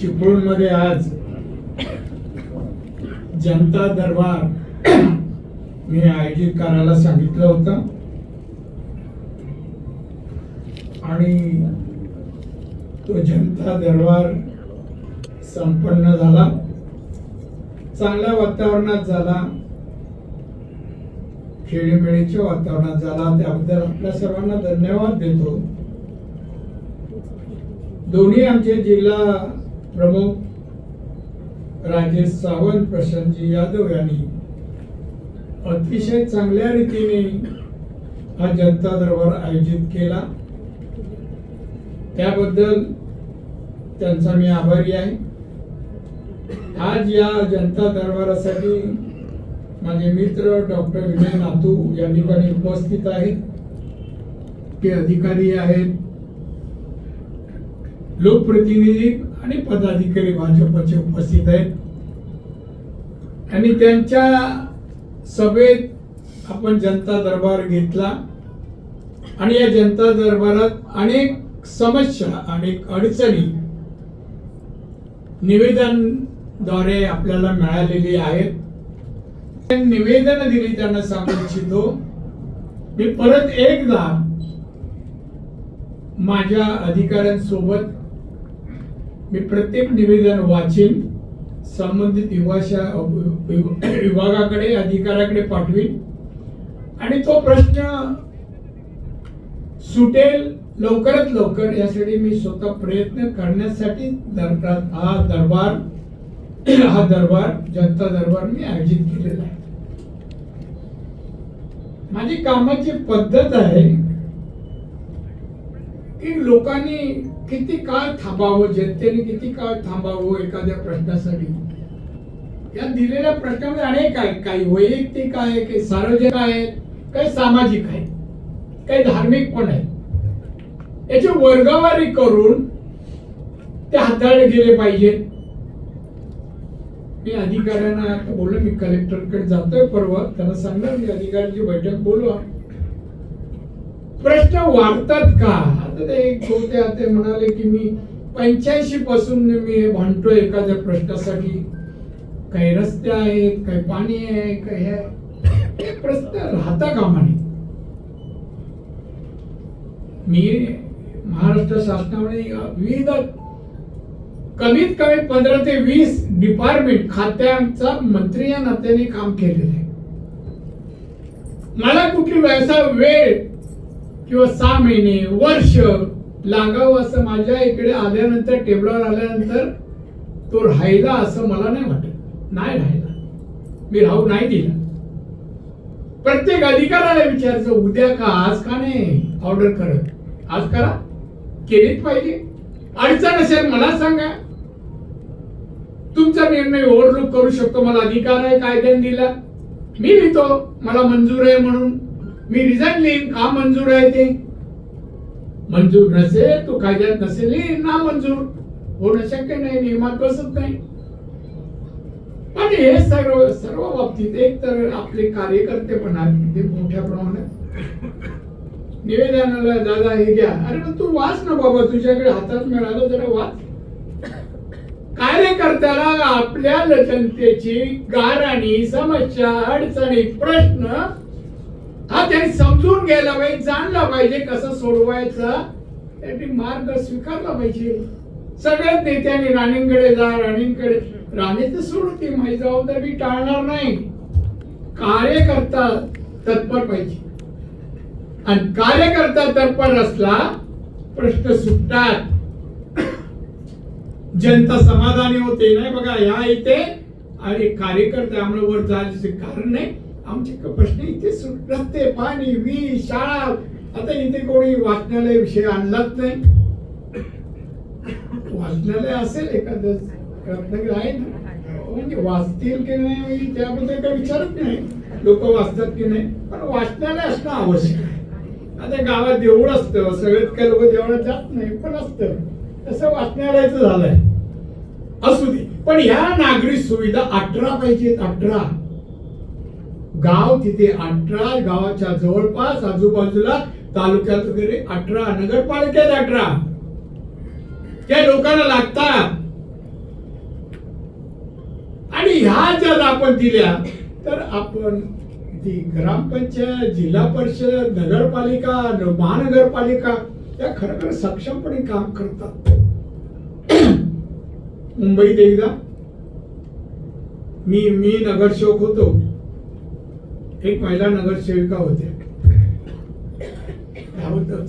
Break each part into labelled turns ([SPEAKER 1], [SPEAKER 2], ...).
[SPEAKER 1] चिपळूणमध्ये आज जनता दरबार मी आयोजित करायला सांगितलं होतं. आणि तो जनता दरबार संपन्न झाला. चांगल्या वातावरणात झाला. खेळीमेळीच्या वातावरणात झाला. त्याबद्दल आपल्या सर्वांना धन्यवाद देतो. दोन्ही आमचे जिल्हा प्रमुख राजेश सावंत प्रशांतजी यादव यांनी अतिशय चांगल्या रीतीने हा जनता दरबार आयोजित केला. त्याबद्दल त्यांचा मी आभारी आहे. आज या जनता दरबारासाठी माझे मित्र डॉक्टर विनय नातू या ठिकाणी उपस्थित आहेत. ते अधिकारी आहेत. लोकप्रतिनिधी आणि पदाधिकारी भाजपचे उपस्थित आहेत. आणि त्यांच्या सभेत आपण जनता दरबार घेतला. आणि या जनता दरबारात अनेक समस्या अनेक अडचणी निवेदनद्वारे आपल्याला मिळालेली आहेत. निवेदन दिली त्यांना सांगू इच्छितो. मी परत एकदा माझ्या अधिकाऱ्यांसोबत मी प्रत्येक निवेदन वाचेन संबंधित विभाषा विभागाकडे अधिकाऱ्याकडे पाठवीन. आणि तो प्रश्न सुटेल लवकरात लवकर यासाठी मी स्वतः प्रयत्न करण्यासाठी दरबार हा दरबार हा दरबार जनता दरबार मी आयोजित केलेला आहे. माझी कामाची पद्धत आहे की लोकांनी किती काळ थांबावं जनतेने किती काळ थांबावं एखाद्या प्रश्नासाठी? या दिलेल्या प्रश्नामध्ये अनेक आहेत. काही वैयक्तिक आहे काही सार्वजनिक आहेत काही सामाजिक आहेत काही धार्मिक पण आहेत. याची वर्गवारी करून ते हाताळले गेले पाहिजेत. मी अधिकाऱ्यांना आता बोललो मी कलेक्टरकडे जातोय परवा. त्यांना सांगणार मी अधिकाऱ्यांची बैठक बोलवा प्रश्न वाढतात का? आता ते एक होते ते म्हणाले की मी पंच्याऐंशी पासून मी हे भांडतोय एखाद्या प्रश्नासाठी. काही रस्ते आहेत काही पाणी आहे काही हे आहे. हे प्रश्न राहता कामा नये. मी महाराष्ट्र शासनामध्ये विविध कमीत कमी पंधरा ते वीस डिपार्टमेंट खात्यांचा मंत्री या नात्याने काम केलेलं आहे. मला कुठली व्यवसाय वेळ किंवा सहा महिने वर्ष लागावं असं माझ्या इकडे आल्यानंतर टेबलावर आल्यानंतर तो राहिला असं मला नाही वाटत. नाही राहिला. मी राहू नाही दिला. प्रत्येक अधिकाराला विचारायचं उद्या का? आज का नाही? ऑर्डर करत आज करा. केलीच पाहिजे. अडचण असेल मला सांगा. तुमचा निर्णय ओव्हरलुक करू शकतो. मला अधिकार आहे कायद्याने दिला. मी लिहितो. मला मंजूर आहे म्हणून. मी रिझाईन लिहीन का मंजूर आहे ते? मंजूर नसेल तो कायद्यात नसेल ना मंजूर. होणं शक्य नाही नियमात बसत नाही. पण हे सर्व सर्व बाबतीत एक तर आपले कार्यकर्ते पण आहेत ते मोठ्या प्रमाणात. निवेदनाला दादा हे घ्या. अरे पण तू वाच ना बाबा तुझ्याकडे हातात मिळालं जरा वाच. कार्यकर्त्याला आपल्या जनतेची गाराणी समस्या अडचणी प्रश्न हा त्यांनी समजून घ्यायला पाहिजे जाणला पाहिजे कसं सोडवायचा. त्यांनी मार्ग स्वीकारला पाहिजे. सगळ्याच नेत्यांनी राणींकडे जा राणींकडे. राणी तर सोडते माझी जबाबदारी टाळणार नाही. कार्यकर्ता तत्पर पाहिजे. आणि कार्यकर्ता तत्पर असला प्रश्न सुटतात. जनता समाधानी होते. नाही बघा या इथे आणि कार्यकर्ते आम्हाला वर जायचे कारण नाही. आमची क- इथे रस्ते पाणी वीज शाळा. आता इथे कोणी वाचनालय विषय आणलाच नाही. वाचनालय असेल एखादं रत्नागिरी आहे ना? म्हणजे वाचतील की नाही त्याबद्दल काही विचारत नाही. लोक वाचतात की नाही. पण वाचनालय असणं आवश्यक आहे. आता गावात देऊळ असतं सगळेच काही लोक देवळात जात नाही पण असतं. तसं वाचनालयाचं झालंय. असू दे. पण ह्या नागरी सुविधा अठरा पाहिजेत अठरा. गाव तिथे अठरा गावाच्या जवळपास आजूबाजूला तालुक्यात वगैरे अठरा नगरपालिकेत अठरा. त्या लोकांना लागतात आणि ह्या जर आपण दिल्या तर आपण ती ग्रामपंचायत जिल्हा परिषद नगरपालिका महानगरपालिका या खरोखर सक्षमपणे काम करतात. मुंबईत एकदा मी मी नगरसेवक होतो. एक महिला नगरसेविका होत्या त्याबद्दल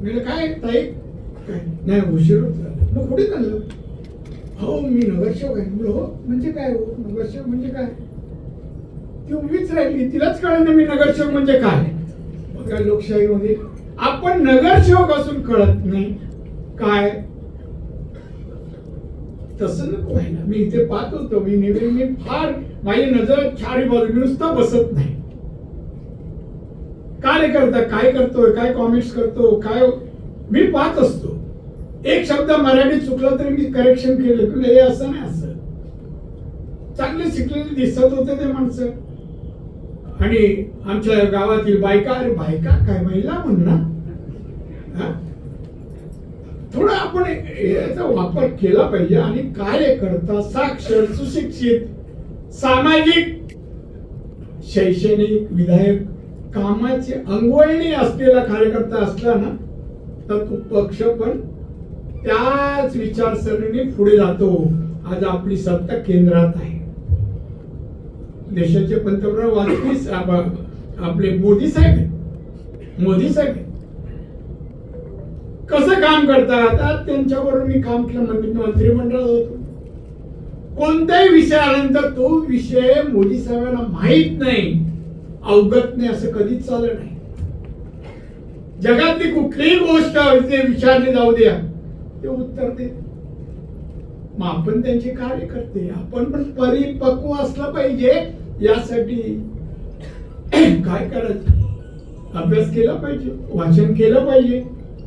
[SPEAKER 1] म्हणजे काय ताई? नाही उशीर होत झाला. मग कुठे चाललं? हो मी नगरसेवक आहे. म्हणलं, हो म्हणजे काय हो? नगरसेवक म्हणजे काय? ती उभीच राहिली. तिलाच कळलं नाही मी नगरसेवक म्हणजे काय. बघा लोकशाहीमध्ये आपण नगरसेवक असून कळत नाही. काय? तसं नको व्हायला. मी इथे पाहत होतो. मी नेहमी मी फार माझी नजर चारी बाजू नुसतं बसत नाही. कार्यकर्ता काय करतोय काय कॉमेंट्स करतो काय हो- मी पाहत असतो. एक शब्द मराठी चुकला तरी मी करेक्शन केलं. की हे असं नाही असं. चांगले शिकलेले दिसत होते ते माणसं. आणि आमच्या गावातील बायका अरे बायका काय महिला म्हणणार थोडा आपण याचा वापर केला पाहिजे आणि कार्यकर्ता साक्षर सुशिक्षित सामाजिक शैक्षणिक विधायक कामाची अंगवळणी असलेला कार्यकर्ता असला ना तर तो पक्ष पण त्याच विचारसरणीने पुढे जातो. आज आपली सत्ता केंद्रात आहे. देशाचे पंतप्रधान वाजपेयी आप- आपले मोदी साहेब मोदी साहेब कसं काम करतात? त्यांच्याबरोबर मी काम केलं मंत्री मंत्रिमंडळात होतो. कोणत्याही विषय आल्यानंतर तो विषय मोदी साहेबांना माहीत नाही. अवगत नाही असं कधीच चाललं नाही. जगातली कुठलीही गोष्ट विचारली जाऊ द्या ते उत्तर दे मग आपण त्यांचे कार्यकर्ते आपण पण परिपक्व असलं पाहिजे. यासाठी काय करायचं? अभ्यास केला पाहिजे वाचन केलं पाहिजे.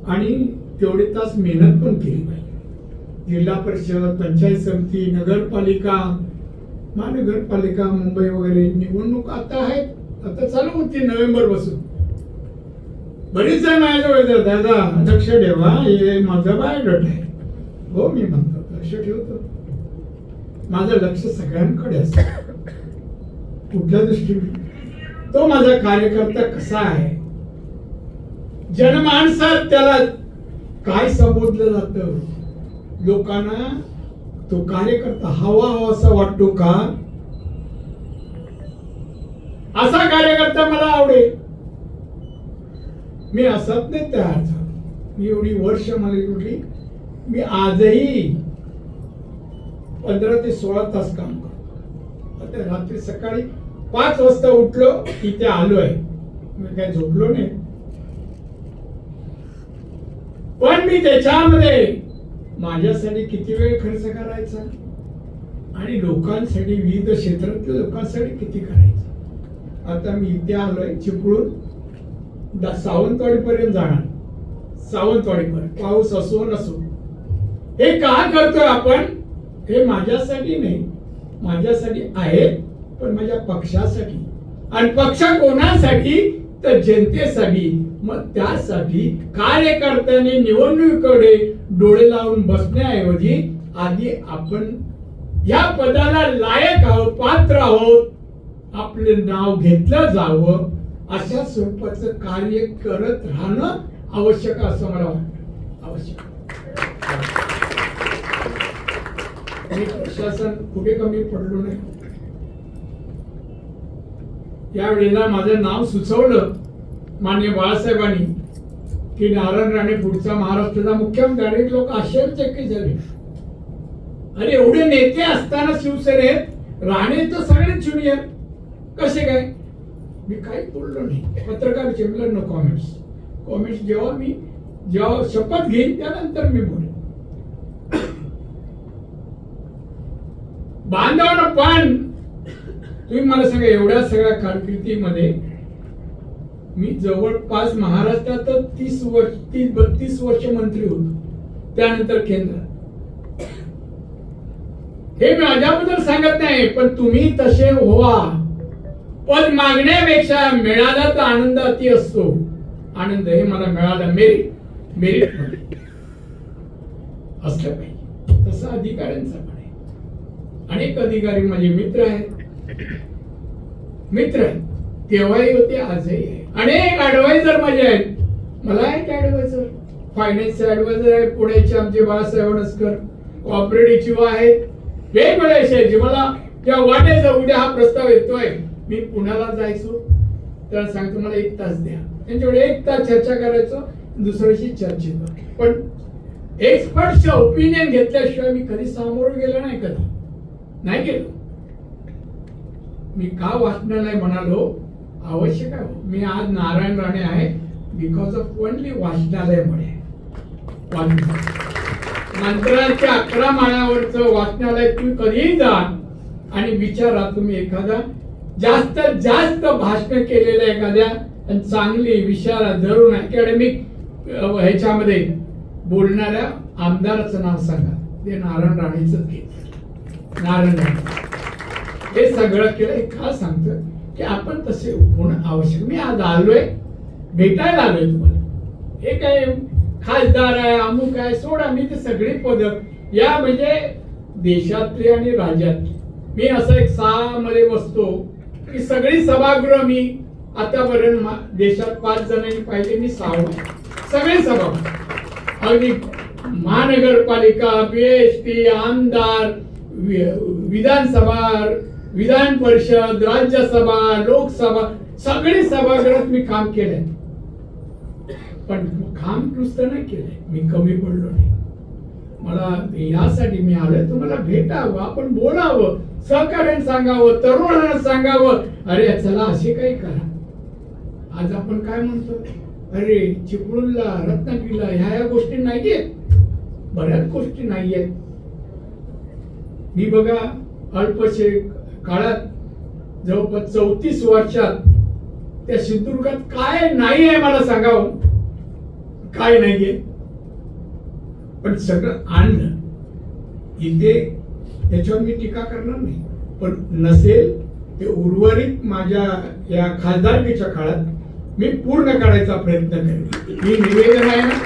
[SPEAKER 1] आणि तेवढे तास मेहनत पण केली पाहिजे. जिल्हा परिषद पंचायत समिती नगरपालिका महानगरपालिका मुंबई वगैरे निवडणूक आता आहेत. आता चालू होती नोव्हेंबरपासून. बरीच जण माझ्याजवळ येतात हो दादा लक्ष ठेवा. हे माझं बायोडट आहे. हो मी म्हणतो लक्ष ठेवतो. माझं लक्ष सगळ्यांकडे असतं. कुठल्या दृष्टीने? तो माझा कार्यकर्ता कसा आहे? जनमानसात त्याला काय संबोधलं जातं? लोकांना तो कार्यकर्ता हवा हवा असा वाटतो का? असा कार्यकर्ता मला आवडेल. मी असत नाही तयार झालो. मी एवढी वर्ष मला एवढी मी आजही पंधरा ते सोळा तास काम करतो. आता रात्री सकाळी पाच वाजता उठलो इथे आलोय. मी काय झोपलो नाही. पण मी त्याच्यामध्ये माझ्यासाठी किती वेळ खर्च करायचा? आणि लोकांसाठी विविध क्षेत्रातल्या लोकांसाठी किती करायचं? आता मी इथे आलोय चिपळूण. सावंतवाडीपर्यंत जाणार. सावंतवाडीपर्यंत. पाऊस असो नसो. हे का करतोय आपण? हे माझ्यासाठी नाही. माझ्यासाठी आहे पण माझ्या पक्षासाठी. आणि पक्ष कोणासाठी? तर जनतेसाठी मग त्यासाठी कार्यकर्त्याने निवडणुकीकडे डोळे लावून बसण्याऐवजी आधी आपण या पदाला लायक आहोत पात्र आहोत आपले नाव घेतलं जावं अशा स्वरूपाचं कार्य करत राहणं आवश्यक आहे असं मला वाटतं. आवश्यक. प्रशासन कुठे कमी पडलो नाही. यावेळेला माझं नाव सुचवलं मान्य बाळासाहेबांनी की नारायण राणे पुढचा महाराष्ट्राचा मुख्यमंत्री लोक आश्चर्यचकित झाले. अरे एवढे नेते असताना शिवसेनेत राणे तर सगळेच ज्युनियर कसे काय? मी काही बोललो नाही. पत्रकार चिमलं नो कॉमेंट्स कॉमेंट्स जेव्हा मी जेव्हा शपथ घेईन त्यानंतर मी बोलेन. बांधवानं पण तुम्ही मला सांगा एवढ्या सगळ्या कारकिर्दीमध्ये मी जवळपास महाराष्ट्रात तीस वर्ष तीस बत्तीस वर्ष मंत्री होतो. त्यानंतर केंद्रात हे माझ्याबद्दल सांगत नाही पण तुम्ही तसे व्हा. पद मागण्यापेक्षा मिळाला तर आनंद अति असतो. आनंद हे मला मिळाला. मेरिट मेरिट असलं पाहिजे. तसं अधिकाऱ्यांचा पण आहे. अनेक अधिकारी माझे मित्र आहेत. मित्र आहे. तेव्हाही होते आजही आहे. अनेक ऍडवायझर माझे आहेत. मला एक ऍडवायझर फायनान्स ऍडवायझर आहे पुण्याचे आमचे बाळासाहेब अडसकर कॉपरेटिव्ह आहेत. वेगवेगळ्या विषयाचे मला जेव्हा वाटायचं उद्या हा प्रस्ताव येतोय. मी पुण्याला जायचो. तर सांगतो मला एक तास द्या. त्यांच्याकडे एक तास चर्चा करायचो दुसऱ्याशी चर्चेत पण एक्सपर्टच्या ओपिनियन घेतल्याशिवाय मी कधी सामोरं गेलो नाही कधी. नाही गेलो. मी का वाचनालय म्हणालो? आवश्यक आहे. मी आज नारायण राणे आहे. बिकॉज ऑफ ओनली म्हणे. मंत्राच्या अकरा माळ्यावरचं वाचनालय तुम्ही कधीही जा आणि विचारा तुम्ही एखादा. जास्त जास्त भाषण केलेल्या एखाद्या आणि चांगली विचारा धरून अकॅडमिक ह्याच्यामध्ये बोलणाऱ्या आमदाराचं नाव सांगा. ते नारायण राणेच घेत नारायण राणे. हे सगळं केलं हे का सांगतं की आपण तसे होणं आवश्यक. मी आज आलोय भेटायला आलोय तुम्हाला. हे काय खासदार आहे अमुक आहे सोडा मी ते सगळी पद. या म्हणजे देशातली आणि राज्यातली. मी असं एक सहा मध्ये बसतो की सगळी सभागृह मी आतापर्यंत मा- देशात पाच जणांनी पाहिजे मी सहा. सगळे सभागृह. अगदी महानगरपालिका बीएसटी आमदार विधानसभा विधान परिषद राज्यसभा लोकसभा सगळे सभागृहात मी काम केलंय. पण काम नुसतं नाही केलंय. मी कमी पडलो नाही. मला यासाठी मी आलोय. तुम्हाला भेटावं आपण बोलावं सहकार्याने सांगावं तरुणांना सांगावं. अरे चला असे काही करा. आज आपण काय म्हणतो? अरे चिपळूणला रत्नागिरीला ह्या ह्या गोष्टी नाहीयेत. बऱ्याच गोष्टी नाहीयेत. मी बघा अल्पशेख काळात जवळपास चौतीस वर्षात त्या सिंधुदुर्गात काय नाही आहे मला सांगावं? काय नाहीये. पण सगळं आणलं. इथे त्याच्यावर मी टीका करणार नाही. पण नसेल ते उर्वरित माझ्या या खासदारकीच्या काळात मी पूर्ण करायचा प्रयत्न करेन. मी निवेदन आहे ना?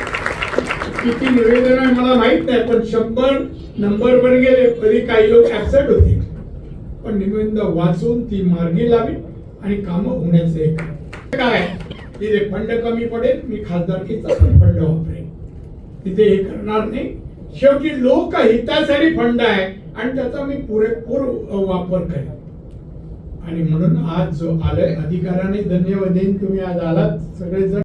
[SPEAKER 1] किती निवेदन आहे मला माहीत नाही पण शंभर नंबर पण गेले तरी काही लोक ऍबसेंट होते. पण निवेदन वाचून ती मार्गी लावी आणि कामं होण्याचे काय? तिथे फंड कमी पडेल मी खासदारकीचा पण फंड वापरेन. तिथे हे करणार नाही. शेवटी लोक हितासाठी फंड आहे आणि त्याचा मी पुरेपूर वापर करेन. आणि म्हणून आज जो आलाय अधिकाराने धन्यवाद देईन. तुम्ही आज आलात सगळेजण.